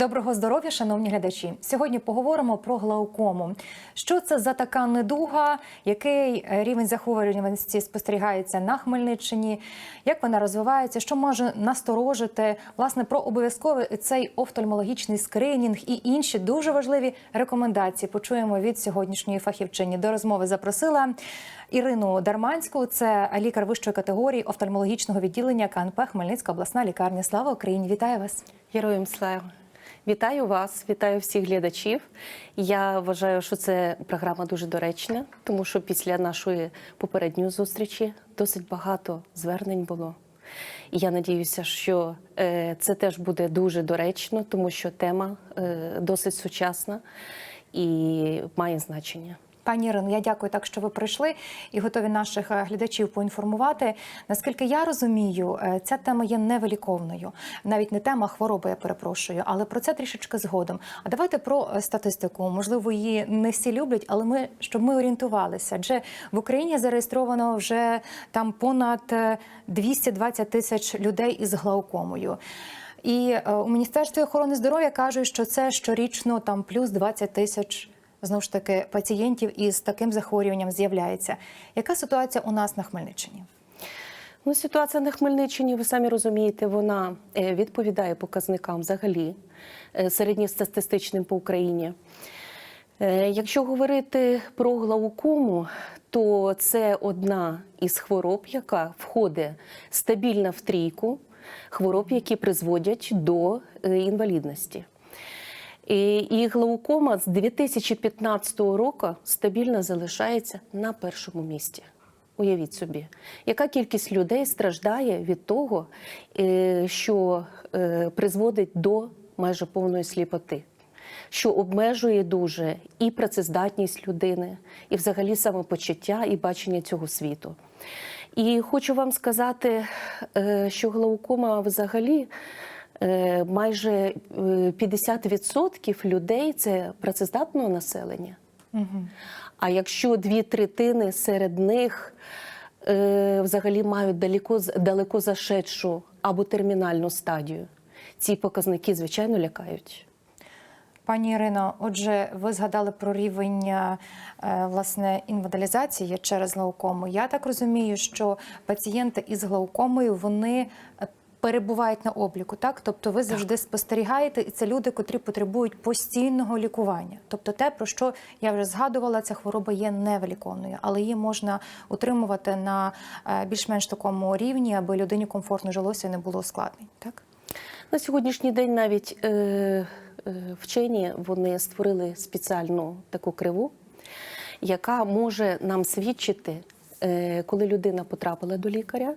Доброго здоров'я, шановні глядачі. Сьогодні поговоримо про глаукому. Що це за така недуга, який е, рівень захворюваності спостерігається на Хмельниччині, як вона розвивається, що може насторожити власне про обов'язковий цей офтальмологічний скринінг і інші дуже важливі рекомендації. Почуємо від сьогоднішньої фахівчині. До розмови запросила Ірину Дарманську. Це лікар вищої категорії офтальмологічного відділення КНП Хмельницька обласна лікарня. Слава Україні! Вітаю вас! Героям слава! Вітаю вас, вітаю всіх глядачів. Я вважаю, що це програма дуже доречна, тому що після нашої попередньої зустрічі досить багато звернень було. І я надіюся, що е, це теж буде дуже доречно, тому що тема е, досить сучасна і має значення. Пані Ірино, я дякую так, що ви прийшли і готові наших е, глядачів поінформувати. Наскільки я розумію, е, ця тема є невиліковною. Навіть не тема хвороби, я перепрошую, але про це трішечки згодом. А давайте про е, статистику. Можливо, її не всі люблять, але ми щоб ми орієнтувалися. Адже в Україні зареєстровано вже там понад е, 220 тисяч людей із глаукомою. І у міністерстві охорони здоров'я кажуть, що це щорічно там плюс 20 тисяч знову ж таки пацієнтів із таким захворюванням з'являється. Яка ситуація у нас на Хмельниччині? Ну, ситуація на Хмельниччині, ви самі розумієте, вона е, відповідає показникам взагалі е, середньостатистичним по Україні. Е, Якщо говорити про глаукому, то це одна із хвороб, яка входить стабільно в трійку хвороб, які призводять до інвалідності. І, і глаукома з 2015 року стабільно залишається на першому місці. Уявіть собі, яка кількість людей страждає від того, е, що е, призводить до майже повної сліпоти, що обмежує дуже і працездатність людини, і взагалі самопочуття і бачення цього світу. І хочу вам сказати, е, що глаукома взагалі майже е, 50% людей це працездатного населення. А якщо дві третини серед них е, взагалі мають далеко, далеко зашедшу або термінальну стадію, ці показники, звичайно, лякають. Пані Ірино, отже, ви згадали про рівень е, власне інвалідизації через глаукому. Я так розумію, що пацієнти із глаукомою вони е, перебувають на обліку, так тобто ви завжди спостерігаєте, і це люди, котрі потребують постійного лікування. Тобто, те, про що я вже згадувала, ця хвороба є невиліковною, але її можна утримувати на е, більш-менш такому рівні, аби людині комфортно жилося і не було ускладнень. Так На сьогоднішній день навіть е, е, вчені вони створили спеціальну таку криву, яка може нам свідчити, коли людина потрапила до лікаря,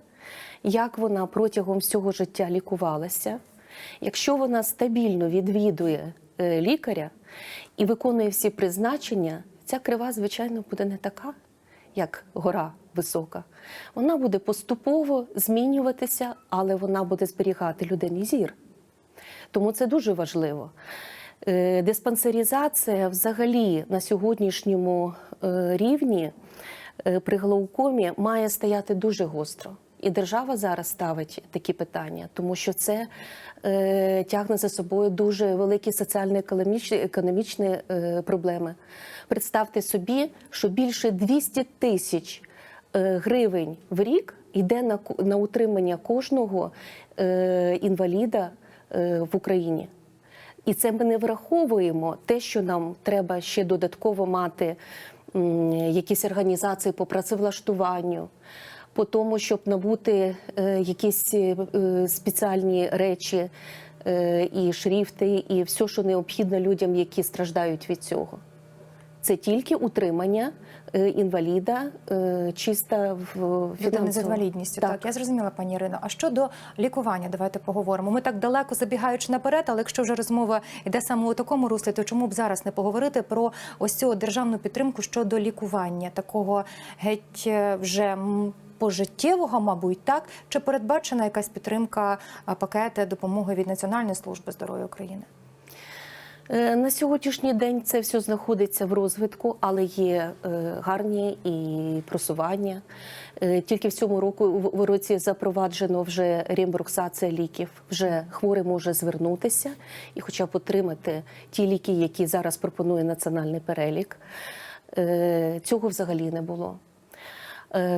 як вона протягом всього життя лікувалася. Якщо вона стабільно відвідує е, лікаря і виконує всі призначення, ця крива, звичайно, буде не така, як гора висока. Вона буде поступово змінюватися, але вона буде зберігати людині зір. Тому це дуже важливо. Е, Диспансеризація взагалі на сьогоднішньому е, рівні е, при глаукомі має стояти дуже гостро. І держава зараз ставить такі питання, тому що це е, тягне за собою дуже великі соціально-економічні економічні, е, проблеми. Представте собі, що більше 200 тисяч е, гривень в рік йде на, на утримання кожного е, інваліда е, в Україні. І це ми не враховуємо те, що нам треба ще додатково мати якісь організації по працевлаштуванню, по тому, щоб набути е, якісь е, спеціальні речі е, і шрифти, і все, що необхідно людям, які страждають від цього. Це тільки утримання е, інваліда е, чисто в Людини з інвалідністю. Так. я зрозуміла, пані Ірино. А щодо лікування, давайте поговоримо. Ми так далеко забігаючи наперед, але якщо вже розмова йде саме у такому руслі, то чому б зараз не поговорити про ось цю державну підтримку щодо лікування, такого геть е, вже пожиттєвого, мабуть, так чи передбачена якась підтримка пакети допомоги від Національної служби здоров'я України? Е, На сьогоднішній день це все знаходиться в розвитку, але є е, гарні і просування. Е, Тільки в цьому року в році запроваджено вже реімбурсація ліків. Вже хворий може звернутися і, хоча б отримати ті ліки, які зараз пропонує національний перелік. Цього взагалі не було.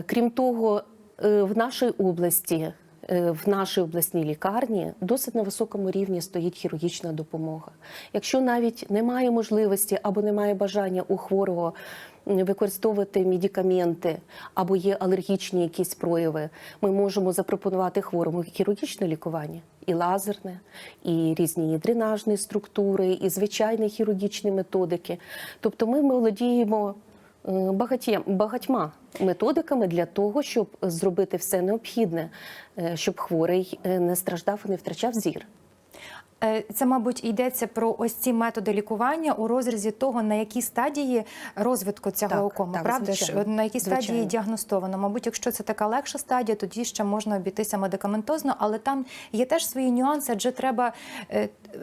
Крім того, в нашій області, в нашій обласній лікарні досить на високому рівні стоїть хірургічна допомога. Якщо навіть немає можливості або немає бажання у хворого використовувати медикаменти або є алергічні якісь прояви, ми можемо запропонувати хворому хірургічне лікування. І лазерне, і різні дренажні структури, і звичайні хірургічні методики. Тобто ми володіємо е, багатьма методиками для того, щоб зробити все необхідне, е, щоб хворий е, не страждав і не втрачав зір. Це, мабуть, йдеться про ось ці методи лікування у розрізі того, на якій стадії розвитку цього Так, правда звичайно, ж на якій стадії звичайно. діагностовано. Мабуть, якщо це така легша стадія, тоді ще можна обійтися медикаментозно, але там є теж свої нюанси, адже треба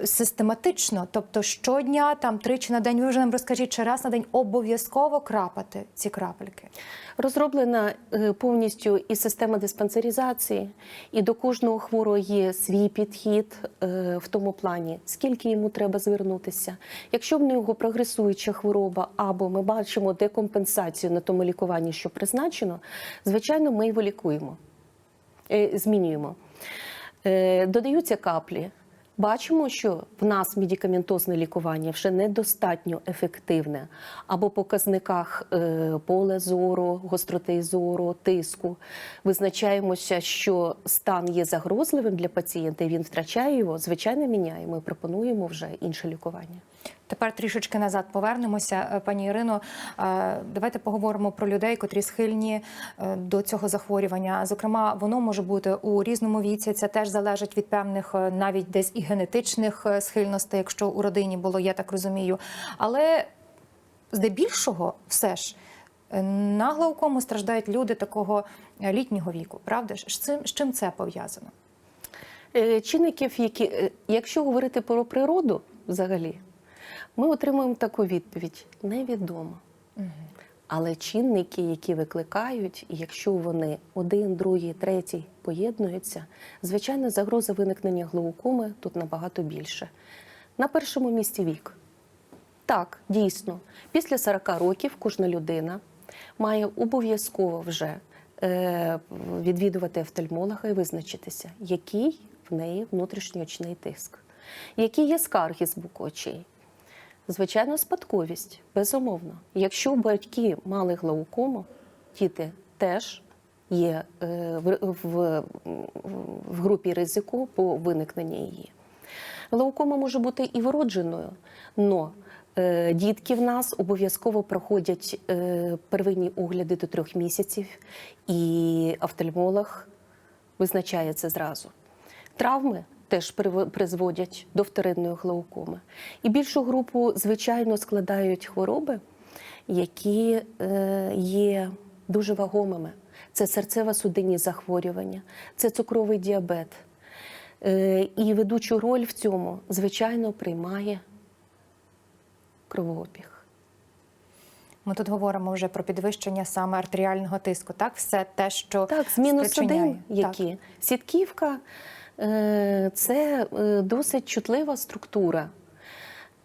систематично, тобто щодня, там тричі на день. Ви вже нам розкажіть, чи раз на день обов'язково крапати ці крапельки. Розроблена е, повністю і система диспансеризації, і до кожного хворого є свій підхід е, в тому плані, скільки йому треба звернутися. Якщо в нього прогресуюча хвороба, або ми бачимо декомпенсацію на тому лікуванні, що призначено, звичайно, ми його лікуємо, е, змінюємо. Додаються каплі. Бачимо, що в нас медикаментозне лікування вже недостатньо ефективне, або показниках поля поле зору, гостроти зору, тиску. Визначаємося, що стан є загрозливим для пацієнта, і він втрачає його. Звичайно, міняємо і пропонуємо вже інше лікування. Тепер трішечки назад повернемося, Е, пані Ірино. е, Давайте поговоримо про людей, котрі схильні е, до цього захворювання. Зокрема, воно може бути у різному віці. Це теж залежить від певних навіть десь і генетичних схильностей, якщо у родині було, я так розумію. Але здебільшого, все ж. На глаукому страждають люди такого літнього віку, правда? З чим це пов'язано? Чинників, які, якщо говорити про природу взагалі, ми отримуємо таку відповідь: невідомо. Але чинники, які викликають, і якщо вони один, другий, третій поєднуються, звичайно, загроза виникнення глаукоми тут набагато більше. На першому місці вік. Так, дійсно, після 40 років кожна людина має обов'язково вже е, відвідувати офтальмолога і визначитися, який в неї внутрішньоочний тиск, які є скарги з боку очей. Звичайно, спадковість, безумовно. Якщо батьки мали глаукому, діти теж є е, в, в, в групі ризику по виникненню її. Глаукома може бути і вродженою, але дітки в нас обов'язково проходять е, первинні огляди до трьох місяців, і офтальмолог визначає це зразу. Травми теж призводять до вторинної глаукоми. І більшу групу, звичайно, складають хвороби, які е, є дуже вагомими. Це серцево-судинні захворювання, це цукровий діабет. Е, І ведучу роль в цьому, звичайно, приймає кровообіг. Ми тут говоримо вже про підвищення саме артеріального тиску. Так, все те, що Так, зміну спричиняє. судин, які сітківка це е, досить чутлива структура.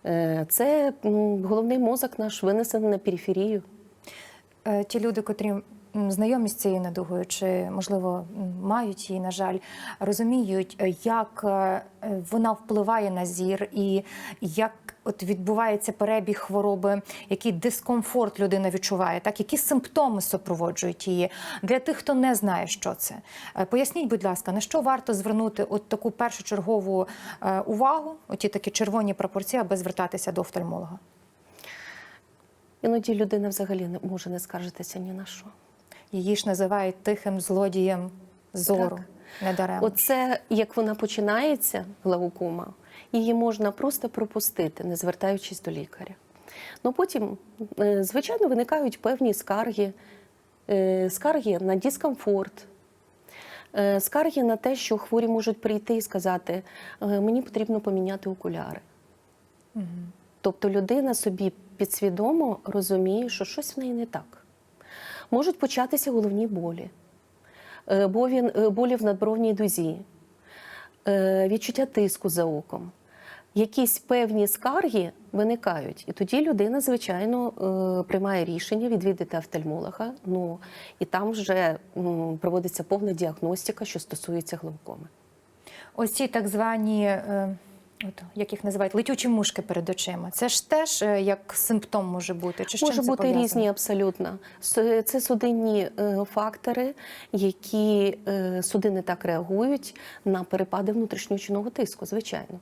Е, Це головний мозок наш винесений на периферію. Е, Ті люди, котрі знайомі з цією недугою, чи можливо мають її, на жаль, розуміють, е, як е, вона впливає на зір і як. От відбувається перебіг хвороби, який дискомфорт людина відчуває, так які симптоми супроводжують її для тих, хто не знає, що це. Е, Поясніть, будь ласка, на що варто звернути от таку першочергову е, увагу, оті такі червоні пропорції, аби звертатися до офтальмолога? Іноді людина взагалі не може не скаржитися ні на що. Її ж називають тихим злодієм зору. Так. Недаремно. Оце як вона починається, глаукома, її можна просто пропустити, не звертаючись до лікаря. Ну потім, е, звичайно, виникають певні скарги, е, скарги на дискомфорт, е, скарги на те, що хворі можуть прийти і сказати, «Е, мені потрібно поміняти окуляри. Тобто людина собі підсвідомо розуміє, що щось в неї не так. Можуть початися головні болі, болі, в надбровній дузі, відчуття тиску за оком. Якісь певні скарги виникають, і тоді людина, звичайно, е, приймає рішення відвідати офтальмолога. Ну і там вже проводиться повна діагностика, що стосується глаукоми. Ось ці так звані, е, от, як їх називають, летючі мушки перед очима. Це ж теж е, як симптом може бути. Чи Може бути пов'язано? різні абсолютно. Це судинні е, фактори, які е, судини так реагують на перепади внутрішньоочного тиску, звичайно.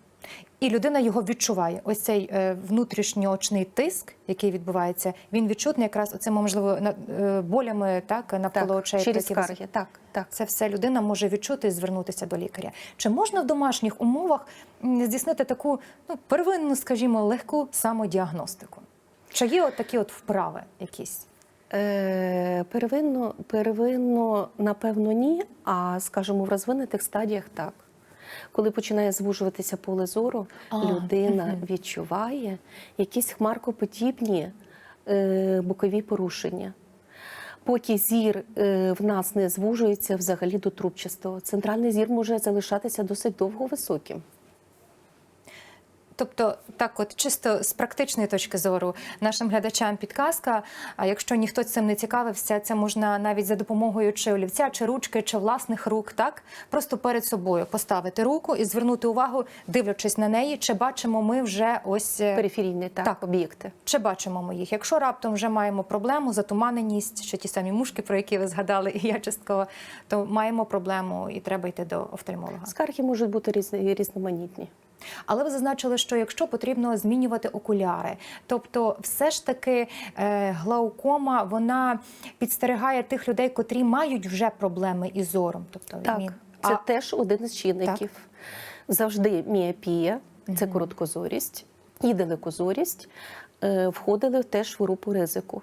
І людина його відчуває. Ось цей е, внутрішньоочний тиск, який відбувається, він відчутний якраз оцими, можливо, е, болями так, навколо очей. через скарги. Так, так. Це все людина може відчути і звернутися до лікаря. Чи можна в домашніх умовах здійснити таку ну, первинну, скажімо, легку самодіагностику? Чи є от такі от вправи якісь? Е, первинно, первинно, напевно, ні. А скажімо, в розвинутих стадіях так. Коли починає звужуватися поле зору, А, людина відчуває якісь хмаркоподібні е, бокові порушення. Поки зір е, в нас не звужується взагалі до трубчастого, центральний зір може залишатися досить довго високим. Тобто, так, от чисто з практичної точки зору, нашим глядачам підказка. А якщо ніхто цим не цікавився, це можна навіть за допомогою чи олівця, чи ручки, чи власних рук, так просто перед собою поставити руку і звернути увагу, дивлячись на неї, чи бачимо ми вже ось е, Периферійні так, Так. об'єкти. Чи бачимо ми їх? Якщо раптом вже маємо проблему, затуманеність, що ті самі мушки, про які ви згадали, і я частково, то маємо проблему і треба йти до офтальмолога. Скарги можуть бути різні, різноманітні. Але ви зазначили, що якщо потрібно змінювати окуляри, тобто все ж таки е, глаукома вона підстерігає тих людей, котрі мають вже проблеми із зором. Тобто Так, він- це а, теж один із чинників. Завжди міопія, це короткозорість і далекозорість е, входили теж в групу ризику.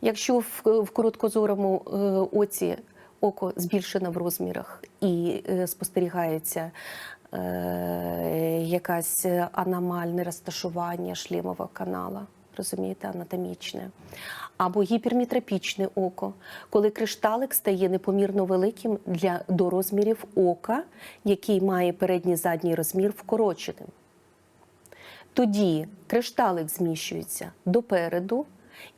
Якщо в, в короткозорому е, оці око збільшено в розмірах і спостерігається якась аномальне розташування шлемового канала, розумієте, анатомічне, або гіпермітропічне око, коли кришталик стає непомірно великим для до розмірів ока, який має передній задній розмір вкороченим. Тоді кришталик зміщується допереду,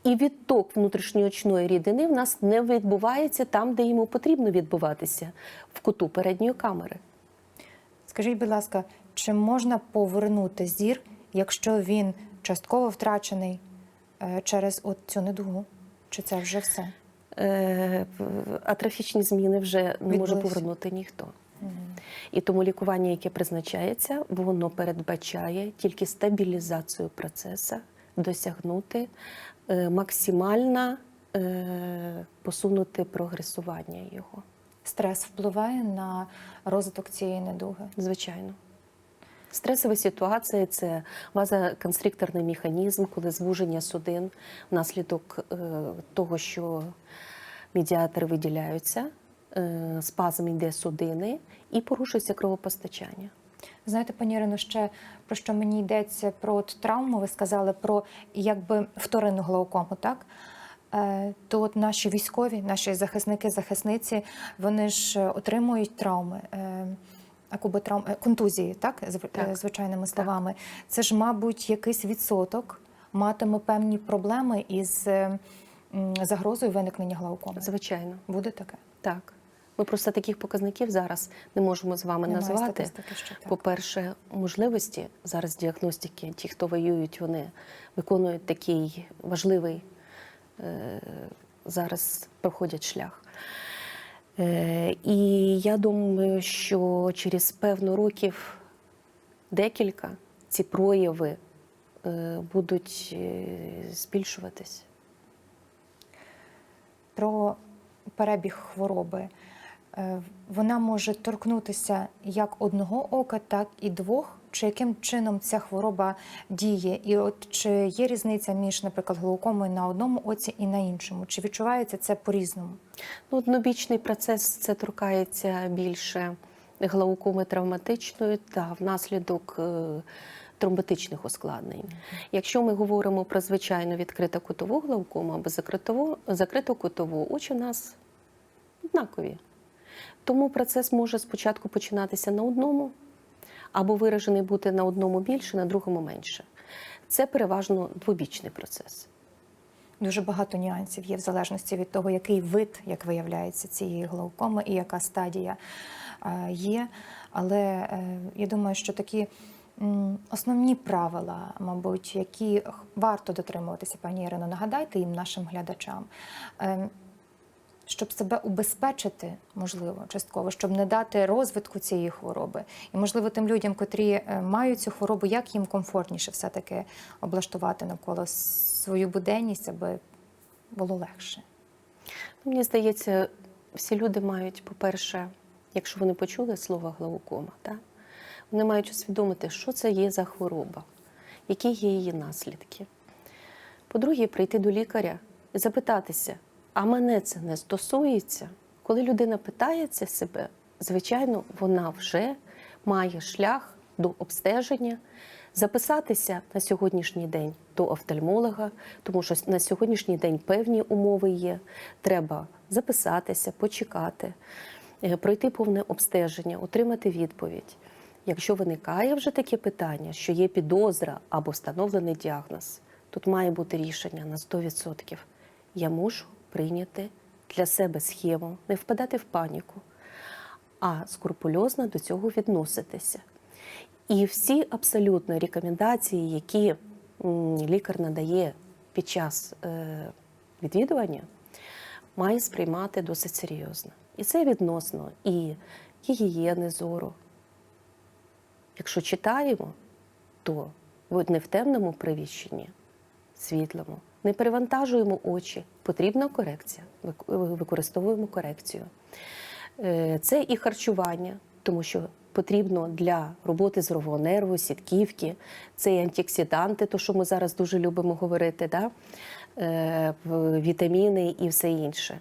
і відток внутрішньоочної рідини в нас не відбувається там, де йому потрібно відбуватися, в куту передньої камери. Скажіть, будь ласка, чи можна повернути зір, якщо він частково втрачений е, через от цю недугу? Чи це вже все? Е, атрофічні зміни вже не може повернути ніхто. І тому лікування, яке призначається, воно передбачає тільки стабілізацію процесу, досягнути е, максимально посунути прогресування його. Стрес впливає на розвиток цієї недуги? Звичайно. Стресова ситуація це вазоконстрикторний механізм, коли звуження судин внаслідок е, того, що медіатори виділяються, е, спазм йде судини і порушується кровопостачання. Знаєте, пані Ірино, ще про що мені йдеться про от травму, ви сказали про якби вторинну глаукому, так? Е, То от наші військові, наші захисники, захисниці, вони ж е, отримують травми. е, акуботравм, е, контузії, так, зв- Так. звичайними словами. Це ж, мабуть, якийсь відсоток матиме певні проблеми із загрозою виникнення глаукоми. Звичайно, Буде таке? так. Ми просто таких показників зараз не можемо з вами Немає назвати. По-перше, можливості зараз діагностики, ті, хто воюють, вони виконують такий важливий зараз проходять шлях. Е, і я думаю, що через певно років декілька ці прояви е, будуть е, збільшуватись. про перебіг хвороби. Е, Вона може торкнутися як одного ока, так і двох. Чи яким чином ця хвороба діє? І от чи є різниця між, наприклад, глаукомою на одному оці і на іншому? Чи відчувається це по-різному? Ну, однобічний процес це торкається більше глаукоми травматичної та внаслідок е, тромботичних ускладнень. Якщо ми говоримо про звичайну відкриту кутову глаукому або закритову, закриту кутову, очі у нас однакові. Тому процес може спочатку починатися на одному, або виражений бути на одному більше, на другому менше. Це переважно двобічний процес. Дуже багато нюансів є в залежності від того, який вид, як виявляється, цієї глаукоми і яка стадія е, є. Але е, я думаю, що такі основні правила, мабуть, які варто дотримуватися, пані Ірино, нагадайте їм нашим глядачам. Щоб себе убезпечити, можливо, частково, щоб не дати розвитку цієї хвороби, і можливо тим людям, котрі е, мають цю хворобу, як їм комфортніше все-таки облаштувати навколо свою буденність, аби було легше. Мені здається, всі люди мають, по-перше, якщо вони почули слово глаукома, так? вони мають усвідомити, що це є за хвороба, які є її наслідки. По-друге, прийти до лікаря і запитатися, а мене це не стосується. Коли людина питається себе, звичайно, вона вже має шлях до обстеження, записатися на сьогоднішній день до офтальмолога, тому що на сьогоднішній день певні умови є. Треба записатися, почекати, е, пройти повне обстеження, отримати відповідь. Якщо виникає вже таке питання, що є підозра або встановлений діагноз, тут має бути рішення на 100%. Я мушу прийняти для себе схему, не впадати в паніку, а скрупульозно до цього відноситися. І всі абсолютно рекомендації, які лікар надає під час е, відвідування, має сприймати досить серйозно. І це відносно і гігієни зору. Якщо читаємо, то не в темному приміщенні, світлому, не перевантажуємо очі, потрібна корекція, використовуємо корекцію. Е, Це і харчування, тому що потрібно для роботи зорового нерву, сітківки, це і антиоксиданти, то що ми зараз дуже любимо говорити, да? Е, вітаміни і все інше.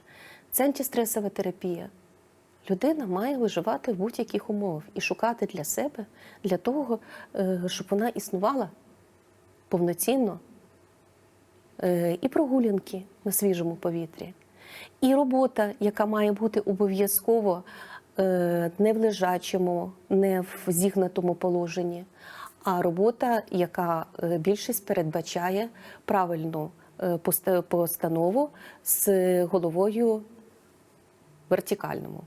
Це антистресова терапія. Людина має виживати в будь-яких умовах і шукати для себе, для того, е, щоб вона існувала повноцінно і прогулянки на свіжому повітрі, і робота, яка має бути обов'язково е, не в лежачому, не в зігнутому положенні, а робота, яка е, більшість передбачає правильну е, постанову з головою вертикальному,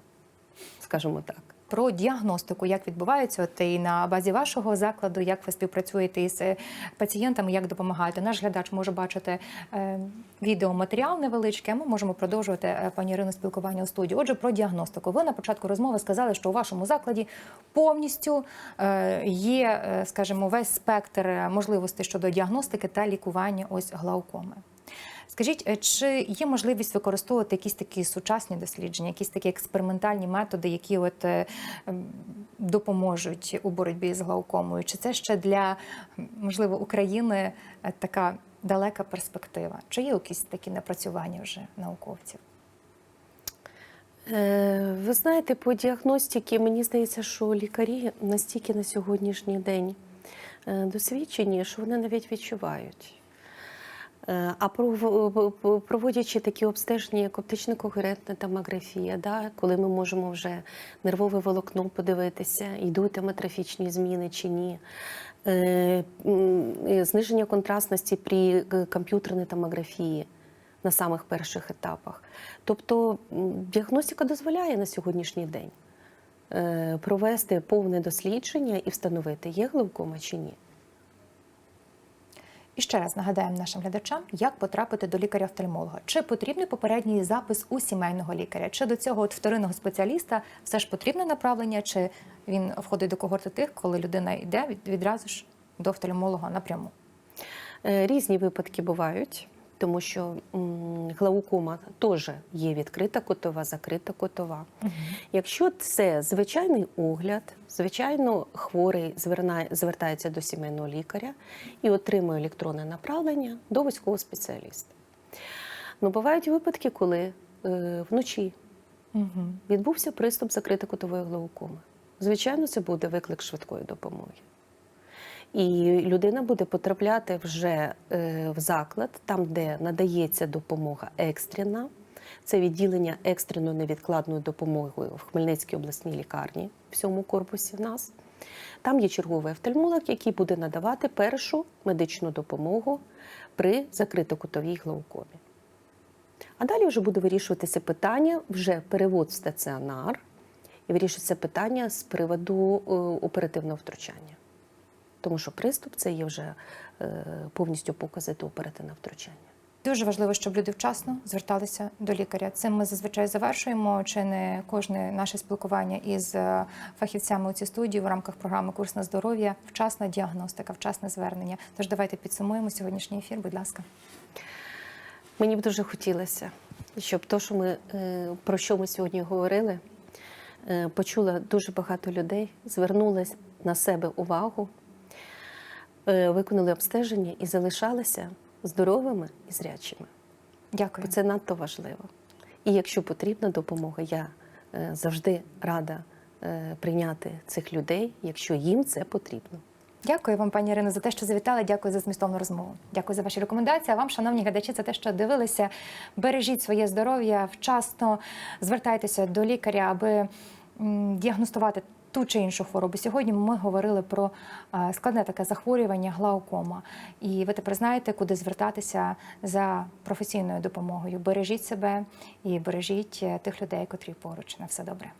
скажімо так. Про діагностику, як відбувається, от і на базі вашого закладу, як ви співпрацюєте із е, пацієнтами, як допомагаєте. Наш глядач може бачити е, відеоматеріал невеличкий. а Ми можемо продовжувати е, пані Ірину спілкування у студії. Отже, про діагностику. Ви на початку розмови сказали, що у вашому закладі повністю є, скажімо, весь спектр можливостей щодо діагностики та лікування ось глаукоми. Скажіть, е, чи є можливість використовувати якісь такі сучасні дослідження, якісь такі експериментальні методи, які от е, допоможуть у боротьбі з глаукомою? Чи це ще для можливо України е, така далека перспектива? Чи є якісь такі напрацювання вже науковців? Ви знаєте, по діагностиці мені здається, що лікарі настільки на сьогоднішній день досвідчені, що вони навіть відчувають. Е, А пров- проводячи такі обстеження, як оптично когерентна томографія, да, коли ми можемо вже нервове волокно подивитися, йдуть аматрофічні зміни чи ні, е, зниження контрастності при е, комп'ютерній томографії на самих перших етапах. Тобто діагностика дозволяє на сьогоднішній день провести повне дослідження і встановити, є глаукома чи ні. І ще раз нагадаємо нашим глядачам, як потрапити до лікаря-офтальмолога. Чи потрібний попередній запис у сімейного лікаря? Чи до цього от вторинного спеціаліста все ж потрібне направлення, чи він входить до когорти тих, коли людина йде від- відразу ж до офтальмолога напряму? Е, Різні випадки бувають, тому що глаукома теж є відкрита котова, закрита котова. Якщо це звичайний огляд, звичайно, хворий звертається до сімейного лікаря і отримує електронне направлення до військового спеціаліста. Ну, бувають випадки, коли е, вночі Угу. відбувся приступ закритокутової глаукоми. Звичайно, це буде виклик швидкої допомоги. І людина буде потрапляти вже е, в заклад, там, де надається допомога екстрена. Це відділення екстреної невідкладної допомоги в Хмельницькій обласній лікарні в цьому корпусі в нас. Там є черговий офтальмолог, який буде надавати першу медичну допомогу при закритокутовій глаукомі. А далі вже буде вирішуватися питання, вже перевод в стаціонар, і вирішується питання з приводу е, оперативного втручання. Тому що приступ це є вже е, повністю покази до оперативного втручання. Дуже важливо, щоб люди вчасно зверталися до лікаря. Цим ми зазвичай завершуємо чи не кожне наше спілкування із е, фахівцями у цій студії в рамках програми Курс на здоров'я. Вчасна діагностика, вчасне звернення. Тож давайте підсумуємо сьогоднішній ефір. Будь ласка. Мені б дуже хотілося, щоб то, що ми, е, про що ми сьогодні говорили, почула дуже багато людей, звернули на себе увагу, виконали обстеження і залишалися здоровими і зрячими. Дякую. Бо це надто важливо. І якщо потрібна допомога, я е, завжди рада е, прийняти цих людей, якщо їм це потрібно. Дякую вам, пані Ірино, за те, що завітали. Дякую за змістовну розмову. Дякую за ваші рекомендації. А вам, шановні глядачі, за те, що дивилися. Бережіть своє здоров'я вчасно, звертайтеся до лікаря, аби діагностувати ту чи іншу хворобу. Сьогодні ми говорили про е, складне таке захворювання глаукома. І ви тепер знаєте, куди звертатися за професійною допомогою. Бережіть себе і бережіть е, тих людей, котрі поруч. На все добре.